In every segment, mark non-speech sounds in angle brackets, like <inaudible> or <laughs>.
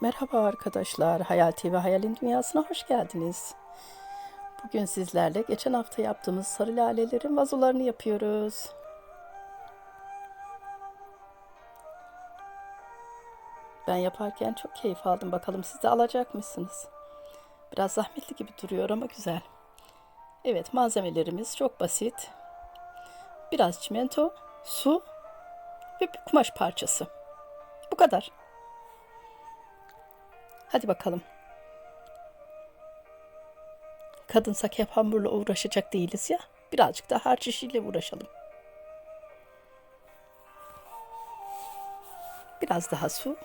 Merhaba arkadaşlar, Hayal TV Hayalin Dünyası'na hoş geldiniz. Bugün sizlerle geçen hafta yaptığımız sarı lalelerin vazolarını yapıyoruz. Ben yaparken çok keyif aldım. Bakalım siz de alacak mısınız? Biraz zahmetli gibi duruyor ama güzel. Evet, malzemelerimiz çok basit. Biraz çimento, su ve bir kumaş parçası. Bu kadar. Hadi bakalım. Kadınsak hep hamurla uğraşacak değiliz ya. Birazcık da harç işiyle uğraşalım. Biraz daha su.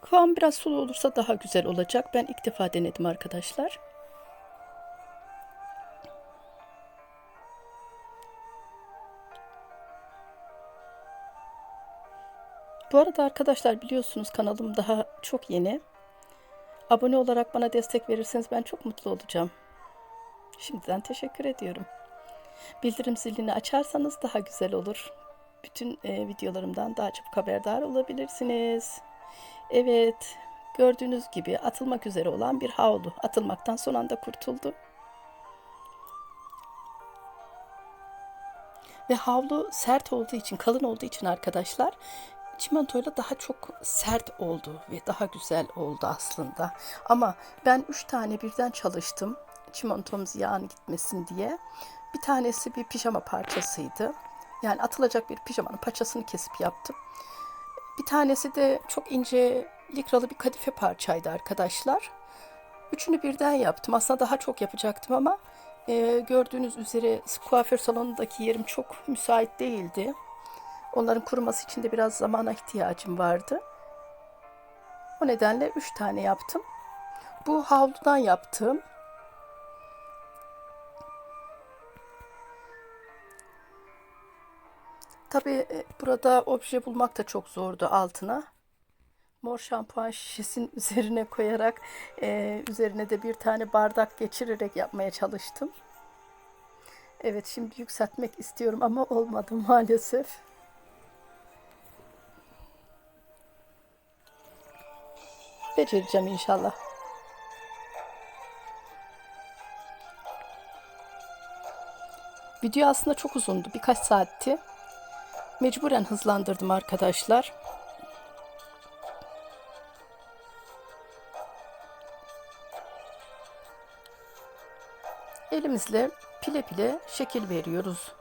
Kıvam biraz sulu olursa daha güzel olacak. Ben ilk defa denedim arkadaşlar. Bu arada arkadaşlar biliyorsunuz kanalım daha çok yeni. Abone olarak bana destek verirseniz ben çok mutlu olacağım. Şimdiden teşekkür ediyorum. Bildirim zilini açarsanız daha güzel olur. Bütün e, videolarımdan daha çabuk haberdar olabilirsiniz. Evet, gördüğünüz gibi atılmak üzere olan bir havlu. Atılmaktan son anda kurtuldu. Ve havlu sert olduğu için, kalın olduğu için arkadaşlar çimentoyla daha çok sert oldu ve daha güzel oldu aslında. Ama ben üç tane birden çalıştım çimentom ziyan gitmesin diye. Bir tanesi bir pijama parçasıydı. Yani atılacak bir pijamanın paçasını kesip yaptım. Bir tanesi de çok ince likralı bir kadife parçaydı arkadaşlar. Üçünü birden yaptım. Aslında daha çok yapacaktım ama e, gördüğünüz üzere kuaför salonundaki yerim çok müsait değildi. Onların kuruması için de biraz zamana ihtiyacım vardı. O nedenle 3 tane yaptım. Bu havludan yaptım. Tabi burada obje bulmak da çok zordu altına. Mor şampuan şişesinin <laughs> üzerine koyarak e, üzerine de bir tane bardak geçirerek yapmaya çalıştım. Evet şimdi yükseltmek istiyorum ama olmadı maalesef. Becereceğim inşallah. Video aslında çok uzundu. Birkaç saatti. Mecburen hızlandırdım arkadaşlar. Elimizle pile pile şekil veriyoruz.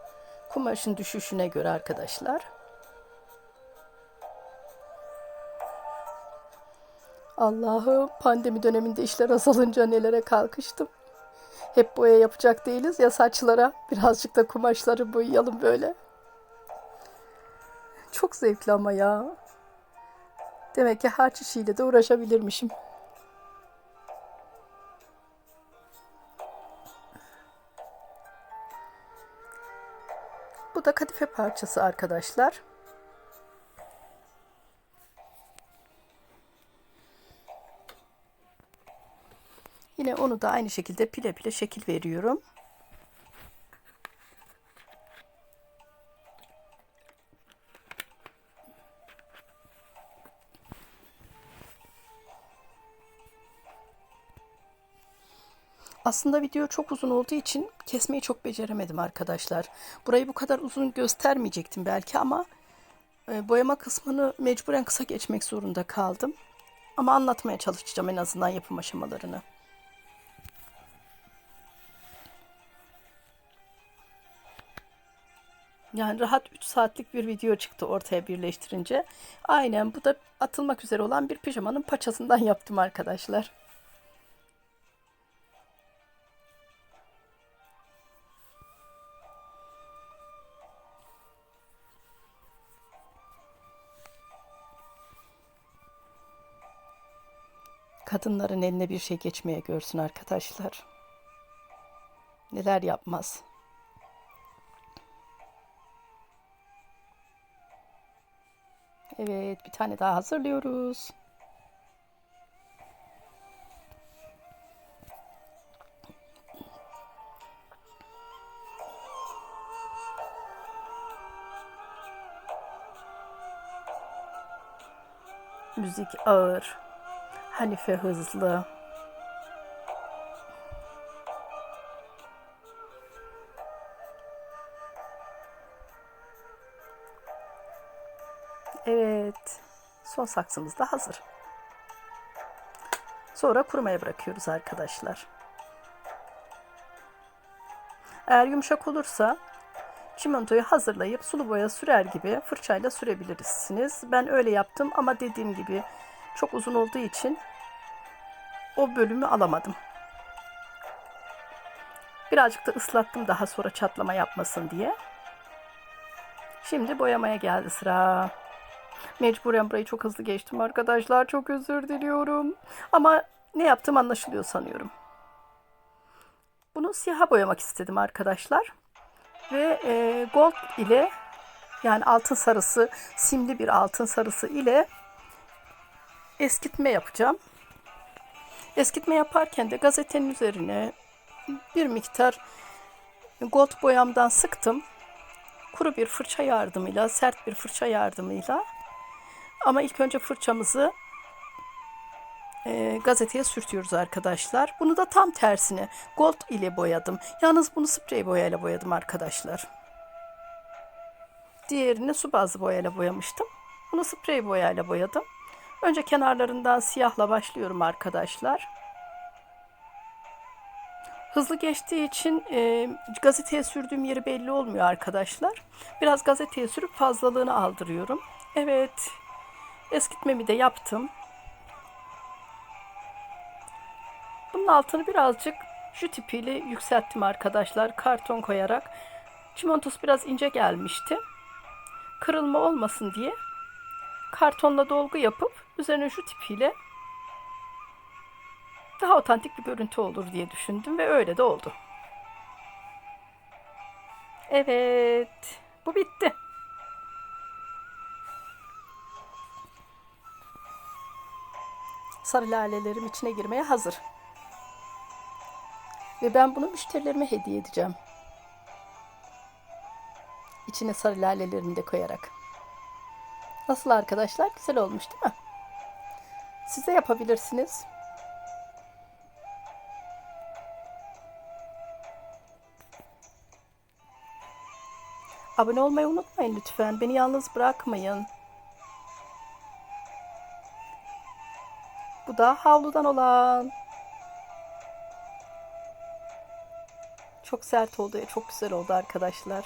Kumaşın düşüşüne göre arkadaşlar. Allah'ım pandemi döneminde işler azalınca nelere kalkıştım. Hep boya yapacak değiliz ya saçlara. Birazcık da kumaşları boyayalım böyle. Çok zevkli ama ya. Demek ki harç işiyle de uğraşabilirmişim. Bu da kadife parçası arkadaşlar. Yine onu da aynı şekilde pile pile şekil veriyorum. Aslında video çok uzun olduğu için kesmeyi çok beceremedim arkadaşlar. Burayı bu kadar uzun göstermeyecektim belki ama e, boyama kısmını mecburen kısa geçmek zorunda kaldım. Ama anlatmaya çalışacağım en azından yapım aşamalarını. Yani rahat 3 saatlik bir video çıktı ortaya birleştirince. Aynen bu da atılmak üzere olan bir pijamanın paçasından yaptım arkadaşlar. Kadınların eline bir şey geçmeye görsün arkadaşlar. Neler yapmaz. Evet, bir tane daha hazırlıyoruz. müzik ağır, Hanife hızlı. Evet, son saksımız da hazır. Sonra kurumaya bırakıyoruz arkadaşlar. Eğer yumuşak olursa çimentoyu hazırlayıp sulu boya sürer gibi fırçayla sürebilirsiniz. Ben öyle yaptım ama dediğim gibi çok uzun olduğu için o bölümü alamadım. Birazcık da ıslattım daha sonra çatlama yapmasın diye. Şimdi boyamaya geldi sıra. Mecburen burayı çok hızlı geçtim arkadaşlar. Çok özür diliyorum. Ama ne yaptım anlaşılıyor sanıyorum. Bunu siyaha boyamak istedim arkadaşlar. Ve e, gold ile yani altın sarısı, simli bir altın sarısı ile eskitme yapacağım. Eskitme yaparken de gazetenin üzerine bir miktar gold boyamdan sıktım. Kuru bir fırça yardımıyla, sert bir fırça yardımıyla ama ilk önce fırçamızı e, gazeteye sürtüyoruz arkadaşlar. Bunu da tam tersine gold ile boyadım. Yalnız bunu sprey boyayla boyadım arkadaşlar. Diğerini su bazlı boyayla boyamıştım. Bunu sprey boyayla boyadım. Önce kenarlarından siyahla başlıyorum arkadaşlar. Hızlı geçtiği için e, gazeteye sürdüğüm yeri belli olmuyor arkadaşlar. Biraz gazeteye sürüp fazlalığını aldırıyorum. Evet, eskitmemi de yaptım. Bunun altını birazcık şu tipiyle yükselttim arkadaşlar. Karton koyarak. Çimentos biraz ince gelmişti. Kırılma olmasın diye kartonla dolgu yapıp üzerine şu tipiyle daha otantik bir görüntü olur diye düşündüm ve öyle de oldu. Evet, bu bitti. Sarı lalelerim içine girmeye hazır. Ve ben bunu müşterilerime hediye edeceğim. İçine sarı lalelerini de koyarak. Nasıl arkadaşlar? Güzel olmuş değil mi? Siz de yapabilirsiniz. Abone olmayı unutmayın lütfen. Beni yalnız bırakmayın. Bu da havludan olan. Çok sert oldu. Çok güzel oldu arkadaşlar.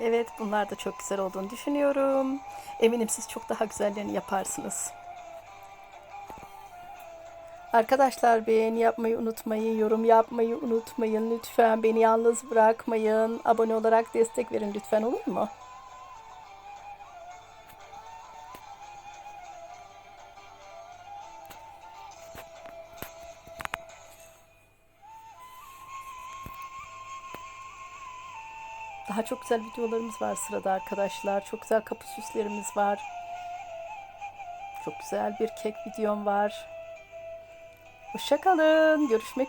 Evet bunlar da çok güzel olduğunu düşünüyorum. Eminim siz çok daha güzellerini yaparsınız. Arkadaşlar beğeni yapmayı unutmayın, yorum yapmayı unutmayın. Lütfen beni yalnız bırakmayın. Abone olarak destek verin lütfen olur mu? Daha çok güzel videolarımız var sırada arkadaşlar. Çok güzel kapı süslerimiz var. Çok güzel bir kek videom var. Hoşçakalın. Görüşmek üzere.